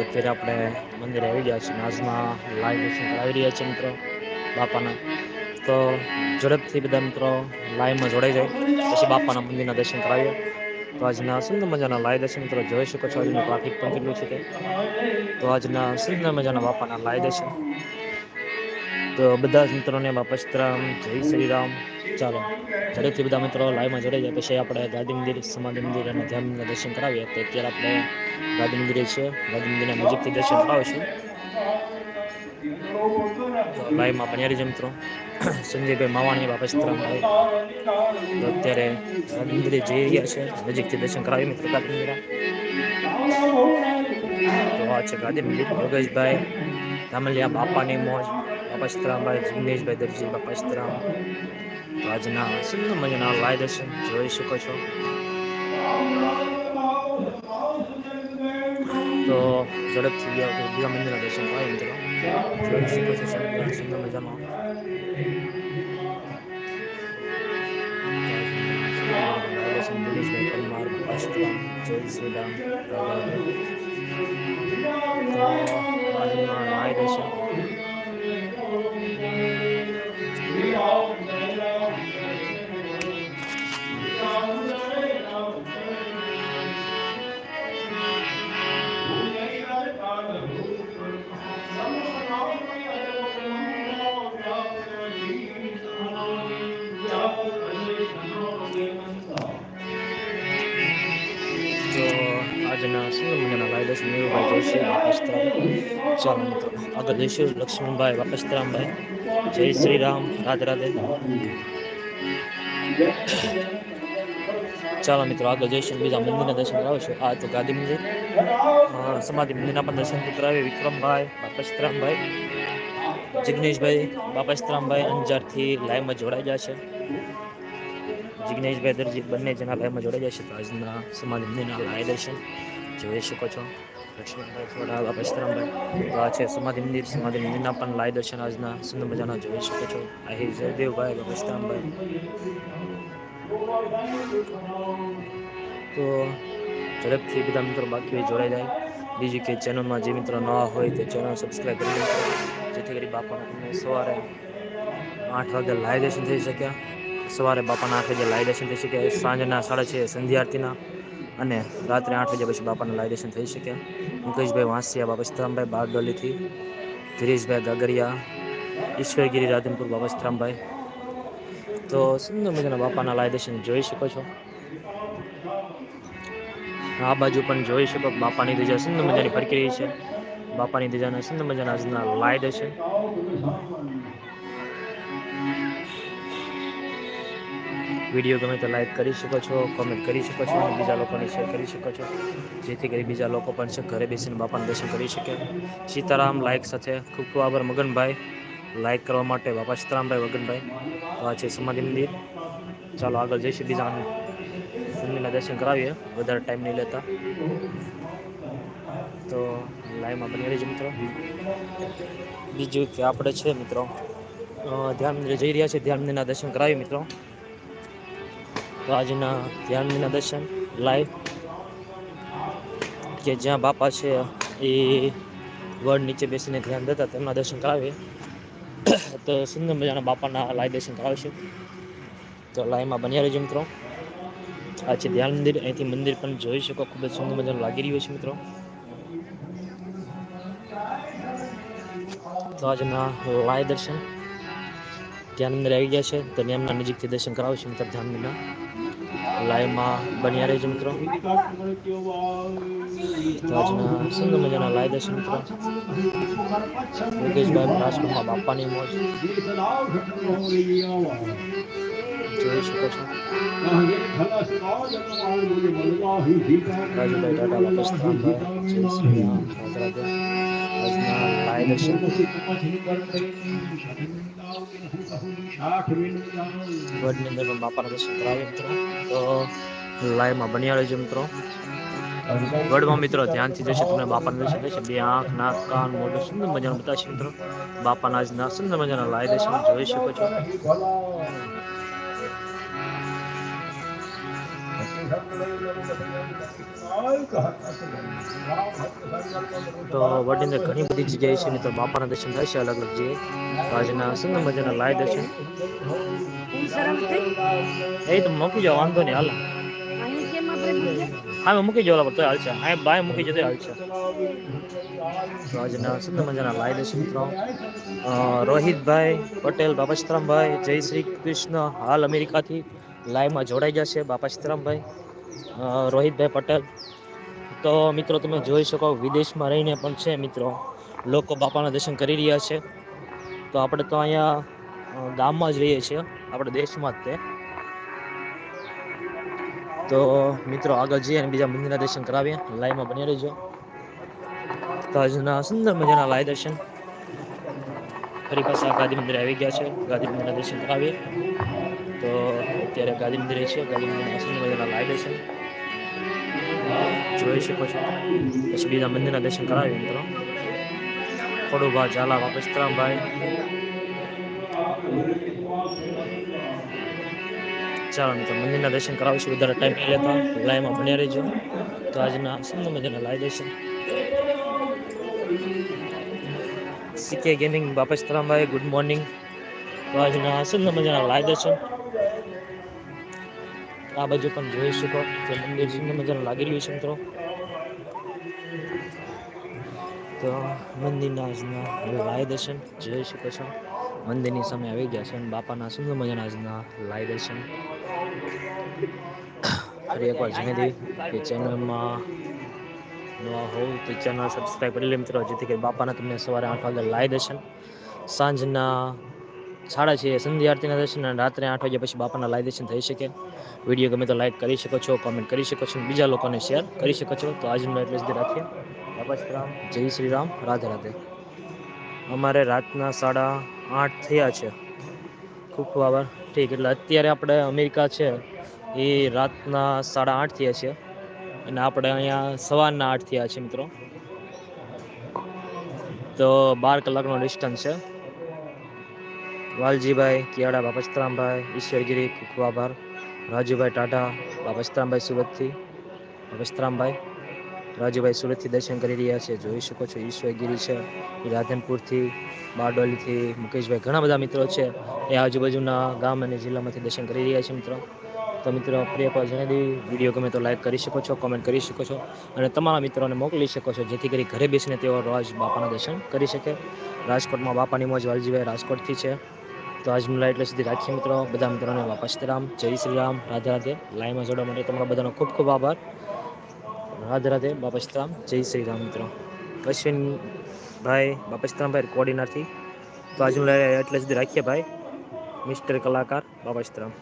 અત્યારે આપણે મંદિરે આવી ગયા છીએ આજના લાઈવ દર્શન કરાવી રહ્યા છીએ મિત્રો, બાપાના. તો ઝડપથી બધા મિત્રો લાઈવમાં જોડાઈ જાય, પછી બાપાના મંદિરના દર્શન કરાવીએ. તો આજના સુંદર મજાના લાઈવ દર્શન મિત્રો જોઈ શકો છો. આજનું ટ્રાફિક પણ કેટલું છે તે. તો આજના સુંદર મજાના બાપાના લાઈવ દર્શન. તો બધા જ મિત્રોને બાપા સીતારામ જય શ્રી રામ. ચાલો ઝડપથી બધા મિત્રો લાઈવમાં જોડાઈ જાય પછી આપણે ગાંધી મંદિર, સમાધિ મંદિર અને ધ્યાનના દર્શન કરાવીએ. તો અત્યારે આપણે ગાંધી મંદિરે છે. ગાંધી મંદિરના નજીકથી દર્શન કરાવીશું. લાઈવમાં પણ રહીજો મિત્રો. સંજયભાઈ માવાણી બાપા ભાઈ. અત્યારે મંદિરે જઈ રહ્યા છે. નજીકથી દર્શન કરાવી મિત્રો ગાંધી મંદિર. તો આ છે ગાંધી મંદિર. યોગેશભાઈ ધામલિયા બાપાની મોજ. બાપા સીતારામભાઈ જિગ્નેશભાઈ દરજી બાપા સીતારામ તો આજના સુંદર મજાના લાઈવ દર્શન જોઈ શકો છો તો ઝડપથી બીજા મંદિરના દર્શન થાય મિત્રો જોઈ શકો છો સુંદર મજામાં દિનેશભાઈ પરમાર બાપા સીતારામ જય શ્રી રામ. લાઈવ દર્શન મજાના લાઈવ જોશી વાપસ્તરામ ચાલો મિત્રો આગળ જઈશું લક્ષ્મણભાઈ વાપસ્તરામભાઈ જય શ્રી રામ રાધે રાધે ચાલો મિત્રો આગળ જઈશું બીજા મંદિરના દર્શન કરાવીશું આ તો ગાદી મંદિર સમાધિ મંદિરના પણ દર્શન કરાવી વિક્રમભાઈ બાપસ્તરામભાઈ જિગ્નેશભાઈ બાપસ્તરામભાઈ અંજારથી લાઈવમાં જોડાઈ ગયા છે જિગ્નેશભાઈ દરજી, બંને જણા લાઈવમાં જોડાઈ જશે તો આજના સમાધિ મંદિરના લાઈવ દર્શન જોઈ શકો છો. લક્ષ્મણભાઈ થોડા બાપસ્તરામભાઈ તો આ છે સમાધિ મંદિર. સમાધિ મંદિરના પણ લાઈવ દર્શન આજના સુંદર મજાના જોઈ શકો છો. આહિર જયદેવભાઈ બાપસ્તરામભાઈ તો ઝડપથી બધા મિત્રો બાકી હોય જોડાઈ જાય. બીજું કે ચેનલમાં જે મિત્રો નવા હોય તે ચેનલ સબસ્ક્રાઈબ કરી લેજો જેથી કરી બાપાના તમને સવારે આઠ વાગે લાઈવ દર્શન થઈ શક્યા સવારે બાપાના આઠ વાગે લાઈ દર્શન થઈ શકે, સાંજના સાડા છ સંધ્યા આરતીના અને રાત્રે આઠ વાગ્યા પછી બાપાના લાઈ દર્શન થઈ શકે. મુકેશભાઈ વાંસિયા, બાપા સીતારામભાઈ બારડોલીથી, ધીરેશભાઈ ગાગરિયા, ઈશ્વરગીરી, રાધનપુર બાબા સીતારામભાઈ તો સુંદર મજાના બાપાના લાઈ દર્શન જોઈ શકો છો. આ બાજુ પણ જોઈ શકો બાપાની ધજા સુંદર મજાની ફરકી રહી છે. બાપાની ધજાના સુંદર મજાના આજના લાઈવ દર્શન વીડિયો ગમે તો લાઈક કરી શકો છો કોમેન્ટ કરી શકો છો અને બીજા લોકોને શેર કરી શકો છો. જેથી કરી બીજા લોકો પણ છે, ઘરે બેસીને બાપાના દર્શન કરી શકે. સીતારામ લાઈક સાથે ખૂબ ખૂબ આભાર, મગનભાઈ. લાઈક કરવા માટે બાપા સીતારામભાઈ, મગનભાઈ. તો આ છે સમાધિ મંદિર. ચાલો આગળ જઈશું બીજા મંદિરના દર્શન કરાવીએ. વધારે ટાઈમ નહીં લેતા. તો લાઈવમાં બની રહેજો મિત્રો. બીજું કે આપણે છે મિત્રો ધ્યાન મંદિરે જઈ રહ્યા છે ધ્યાન મંદિરના દર્શન કરાવીએ મિત્રો. તો આજના ધ્યાનના દર્શન લાઈવ કે જ્યાં બાપા છે એ વડ નીચે બેસીને ધ્યાન દેતા, તેમના દર્શન કરાવીએ. તો સુંદર મજાના બાપાના લાઈવ દર્શન કરાવીશું. તો લાઈવમાં બન્યા રહેજો મિત્રો. આ છે ધ્યાન મંદિર, અહીંથી મંદિર પણ જોઈ શકો, ખૂબ જ સુંદર મજાનું લાગી રહ્યું છે મિત્રો. તો આજના લાઈવ દર્શન. ધ્યાન મંદિર આવી ગયા છે. તો નિયમના નજીકથી દર્શન કરાવશે મિત્ર ધ્યાન મંદિરના લાઈવમાં બન્યા રહેજો, મિત્રો. સુંદર મજાના લાઈવ દર્શન, મિત્રો. યોગેશભાઈ રાજકોટમાં બાપાની મોજ. જોઈ શકો છો. રાજુભાઈ ટાટા જય રાધે આજના લાઈવ દર્શન. અંદર પણ બાપાના દર્શન કરાવે મિત્રો. તો લાઈવમાં બન્યા રહેજો મિત્રો. વડમાં મિત્રો ધ્યાનથી જશે તમને બાપાના દર્શન થશે બે આંખ, નાક, કાન, મોઢું સુંદર મજાનું બતાવશે મિત્રો. બાપાના આજના સુંદર મજાના લાઈવ દર્શન જોઈ શકો છો. તો વડીને ઘણી બધી જગ્યાએ છે મિત્રો બાપાના દર્શન થાય છે અલગ અલગ જગ્યાએ. તો આજના સુંદર મજાના લાય દર્શન. એ તો મૂકી જાઓ, વાંધો નહીં, હાલ. હા મૂકી પર તો હાલશે હા, બાય, મૂકી જતો હાલશે તો આજના સુંદર મજાના લાય દર્શન મિત્રો. રોહિતભાઈ પટેલ બાબા જય શ્રી કૃષ્ણ. હાલ અમેરિકાથી લાઈવમાં જોડાઈ જશે બાપા સીતરામભાઈ રોહિતભાઈ પટેલ. તો મિત્રો તમે જોઈ શકો વિદેશમાં રહીને પણ છે મિત્રો. લોકો બાપાના દર્શન કરી રહ્યા છે. તો આપણે તો અહીંયા ગામમાં જ રહીએ છીએ. આપણે દેશમાં જ તે. તો મિત્રો આગળ જઈએ અને બીજા મંદિરના દર્શન કરાવીએ. લાઈવમાં બની રહેજો. તો આજના સુંદર મજાના લાય દર્શન. ફરી પાછા ગાંધી મંદિરે આવી ગયા છે. ગાંધી મંદિરના દર્શન કરાવીએ. અત્યારે ગાંધી મંદિરે છે. ગાંધી મંદિરના સુંદર મજાના લાય છે. જોઈ શકો છો. પછી બીજા મંદિરના દર્શન કરાવીએ મિત્રો. ખોડુભા ઝાલા વાપસ્તરામભાઈ ચાલો મિત્રો, મંદિરના દર્શન કરાવીશું. વધારે ટાઈમ નહીં લેતા. લાઈમાં ભણ્યા રહેજો. તો આજના સુંદર મજાના લાઈ દર્શન સીકે ગેમિંગ બાપસ્તરામભાઈ ગુડ મોર્નિંગ તો આજના સુંદર મજાના લાઈ દર્શન આ બાજુ પણ જોઈ શકો જે મંદિર સુંદર મજાનું લાગી રહ્યું છે મિત્રો. તો મંદિરના આજના લાય દર્શન, જોઈ શકો છો. મંદિરની સામે આવી ગયા છે અને બાપાના સુંદર મજાના આજના લાય દર્શન. ફરી એકવાર જણાવી દઈ કે ચેનલમાં નવા હોવ તો ચેનલ સબસ્ક્રાઈબ કરી લે મિત્રો, જેથી કરી બાપાના તમને સવારે આઠ વાગે લાય દર્શન. સાંજના સાડા છે, સંધ્યા આરતીના દર્શન અને રાત્રે આઠ વાગ્યા પછી બાપાના લાઈવ દર્શન થઈ શકે. વીડિયો ગમે તો લાઈક કરી શકો છો કોમેન્ટ કરી શકો છો બીજા લોકોને શેર કરી શકો છો. તો આજનો એટલે સુધી રાખીએ. રામ, જય શ્રી રામ, રાધે રાધે. અમારે રાતના સાડા આઠ થયા છે. ખૂબ ખૂબ આભાર. ઠીક, એટલે અત્યારે આપણે અમેરિકા છે. એ રાતના સાડા આઠ થયા છે. અને આપણે અહીંયા સવારના આઠ થયા છે મિત્રો. તો બાર કલાકનો ડિસ્ટન્સ છે. વાલજીભાઈ કિયાડા બાપસ્તરામભાઈ ઈશ્વરગીરી કુકવાભાર રાજુભાઈ ટાટા બાપસ્તરામભાઈ સુરતથી બાપસ્તરામભાઈ રાજુભાઈ સુરતથી દર્શન કરી રહ્યા છે. જોઈ શકો છો, ઈશ્વરગીરી છે રાધનપુરથી, બારડોલીથી, મુકેશભાઈ ઘણા બધા મિત્રો છે, એ આજુબાજુના ગામ અને જિલ્લામાંથી દર્શન કરી રહ્યા છે મિત્રો. તો મિત્રો પ્રિય પર જણાવી વીડિયો ગમે તો લાઈક કરી શકો છો કોમેન્ટ કરી શકો છો, અને તમારા મિત્રોને મોકલી શકો છો, જેથી કરી ઘરે બેસીને તેઓ રોજ બાપાના દર્શન કરી શકે. રાજકોટમાં બાપાની મોજ વાલજીભાઈ રાજકોટથી છે. તો આજનું મુલા એટલે સુધી રાખીએ મિત્રો. બધા મિત્રોને વાપસ રામ જય શ્રી રામ રાધે રાધે. લાઈમાં જોડવા માટે તમારા બધાનો ખૂબ ખૂબ આભાર. રાધે રાધે. બાપા રામ જય શ્રી રામ મિત્રો. અશ્વિન ભાઈ બાપા ભાઈ કોડીનારથી તો આજનું એટલે સુધી રાખીએ ભાઈ. મિસ્ટર કલાકાર બાપા સીતારામ